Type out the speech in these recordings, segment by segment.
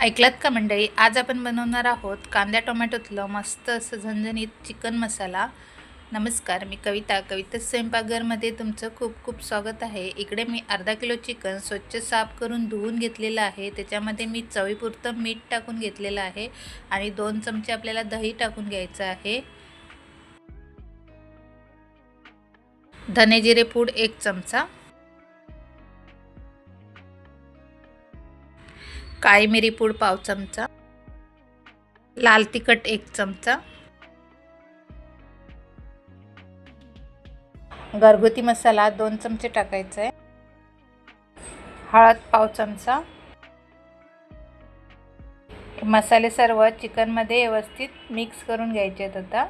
ऐकलात का मंडळी? आज आपण बनवणार आहोत कांद्या टोमॅटोतलं मस्त असं झणझणीत चिकन मसाला. नमस्कार मी कविता. कविता स्वयंपाकघरमध्ये तुमचं खूप खूप स्वागत आहे. इकडे मी अर्धा किलो चिकन स्वच्छ साफ करून धुवून घेतलेलं आहे. त्याच्यामध्ये मी चवीपुरतं मीठ टाकून घेतलेलं आहे आणि दोन चमचे आपल्याला दही टाकून घ्यायचं आहे. धने जिरे पूड एक चमचा. काळी मिरी पूड पाव चमचा. लाल तिखट एक चमचा. घरगुती मसाला दोन चमचे टाकायचा. आहे हळद पाव चमचा. मसाले सर्व चिकनमध्ये व्यवस्थित मिक्स करून घ्यायचे आहेत आता.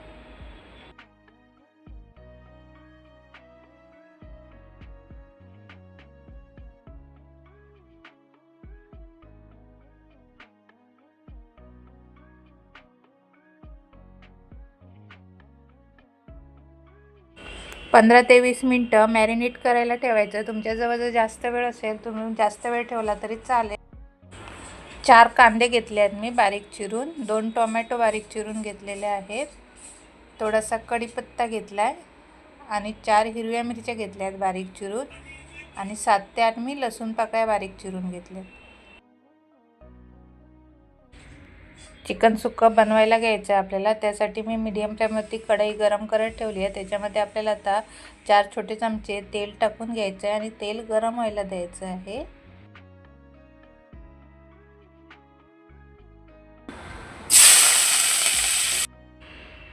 पंधरा ते वीस मिनटं मॅरिनेट करायला ठेवायचं. तुमच्याजवळ जर जास्त वेळ असेल तुम्ही जास्त वेळ ठेवला तरी चालेल. चार कांदे घेतले आहेत मी बारीक चिरून. दोन टोमॅटो बारीक चिरून घेतलेले आहेत. थोडासा कढीपत्ता घेतला आहे आणि चार हिरव्या मिरच्या घेतल्या आहेत बारीक चिरून. आणि सात ते आठ मी लसूण पाकळ्या बारीक चिरून आहेत चिकन सुक्का बनवायला घ्यायचं आहे आपल्याला. त्यासाठी मी मीडियम फ्लेमवरती कढई गरम करत ठेवली आहे. त्याच्यामध्ये आपल्याला आता चार छोटे चमचे तेल टाकून घ्यायचं आहे आणि तेल गरम व्हायला द्यायचं आहे.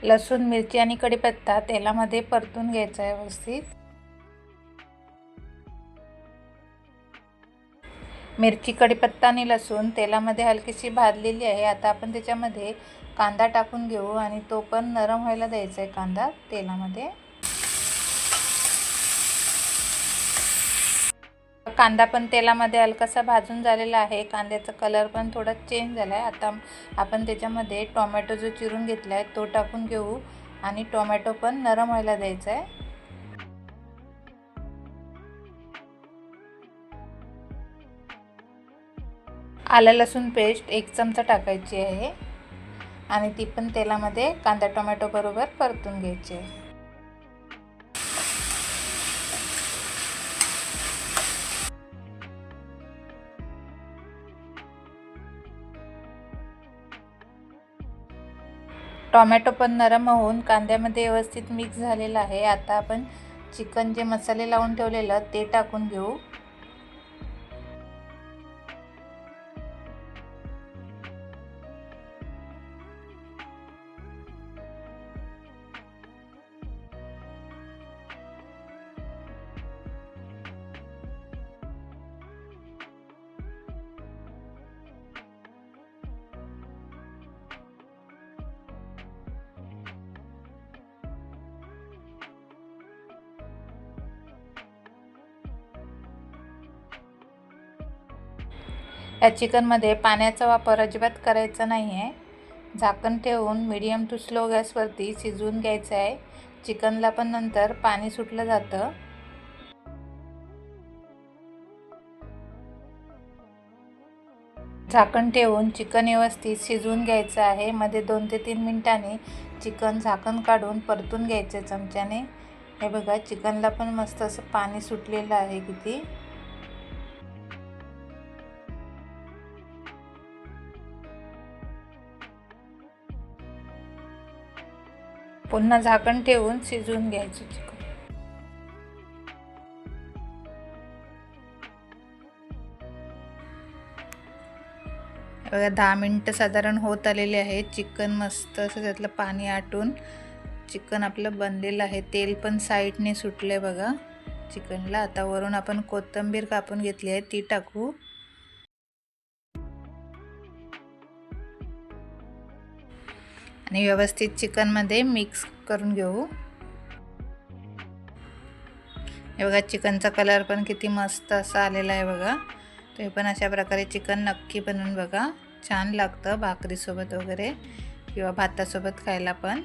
लसूण मिरची आणि कढीपत्ता तेलामध्ये परतून घ्यायचा आहे व्यवस्थित. मिरची कढीपत्ता आणि लसूण तेलामध्ये हलकीशी भाजलेली आहे. आता आपण त्याच्यामध्ये कांदा टाकून घेऊ आणि तो पण नरम व्हायला द्यायचा आहे कांदा तेलामध्ये. कांदा पण तेलामध्ये हलकासा भाजून झालेला आहे. कांद्याचा कलर पण थोडा चेंज झाला आहे आता आपण त्याच्यामध्ये टोमॅटो जो चिरून घेतला आहे तो टाकून घेऊ आणि टोमॅटो पण नरम व्हायला द्यायचा आहे. आलं लसूण पेस्ट एक चमचा टाकायची आहे. आणि ती पण तेलामध्ये कांदा टोमॅटो बरोबर परतून घ्यायची आहे. टोमॅटो पण नरम होऊन कांद्यामध्ये व्यवस्थित मिक्स झालेला आहे. आता आपण चिकन जे मसाले लावून ठेवलेलं ते टाकून घेऊ. या चिकनमध्ये पाण्याचा वापर अजिबात करायचा नाही आहे झाकण ठेवून मिडियम टू स्लो गॅसवरती शिजवून घ्यायचं आहे. चिकनला पण नंतर पाणी सुटलं जातं. झाकण ठेवून चिकन व्यवस्थित शिजवून घ्यायचं आहे. मध्ये दोन ते तीन मिनिटांनी चिकन झाकण काढून परतून घ्यायचं चमच्याने. हे बघा चिकनला पण मस्त असं पाणी सुटलेलं आहे किती. पुन्हा झाकण ठेवून शिजवून घ्यायचं चिकन. बघा दहा मिनटं साधारण होत आलेले आहे. चिकन मस्त असं त्यातलं पाणी आटून चिकन आपलं बनलेलं आहे. तेल पण साईडने आहे बघा. चिकनला आता वरून आपण कोथिंबीर कापून घेतली आहे ती टाकू. आणि व्यवस्थित चिकनमध्ये मिक्स करून घेऊ. हे बघा चिकनचा कलर पण किती मस्त असा आलेला आहे बघा. तुम्ही पण अशा प्रकारे चिकन नक्की बनवून बघा. छान लागतं भाकरीसोबत वगैरे किंवा भातासोबत खायला पण.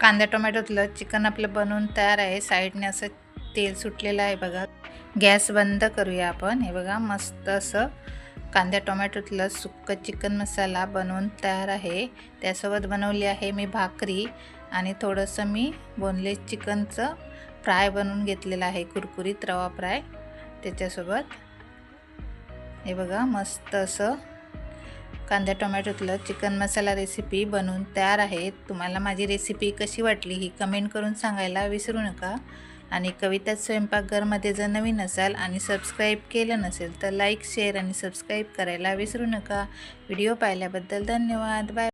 कांदा टोमॅटोतलं चिकन आपलं बनवून तयार आहे. साईडने असं तेल सुटलेलं आहे बघा. गॅस बंद करूया आपण. हे बघा मस्त असं कांद्या टोमॅटोतलं सुक्कं चिकन मसाला बनवून तयार आहे. त्यासोबत बनवली आहे मी भाकरी आणि थोडंसं मी बोनलेस चिकनचं फ्राय बनवून घेतलेलं आहे कुरकुरीत रवा फ्राय त्याच्यासोबत. हे बघा मस्त असं कांद्या टोमॅटोतलं चिकन मसाला रेसिपी बनवून तयार आहे. तुम्हाला माझी रेसिपी कशी वाटली ही कमेंट करून सांगायला विसरू नका. आणि कविता स्वयंपाकघरमध्ये जर नवीन असाल आणि सबस्क्राईब केलं नसेल तर लाईक शेअर आणि सबस्क्राईब करायला विसरू नका. व्हिडिओ पाहिल्याबद्दल धन्यवाद. बाय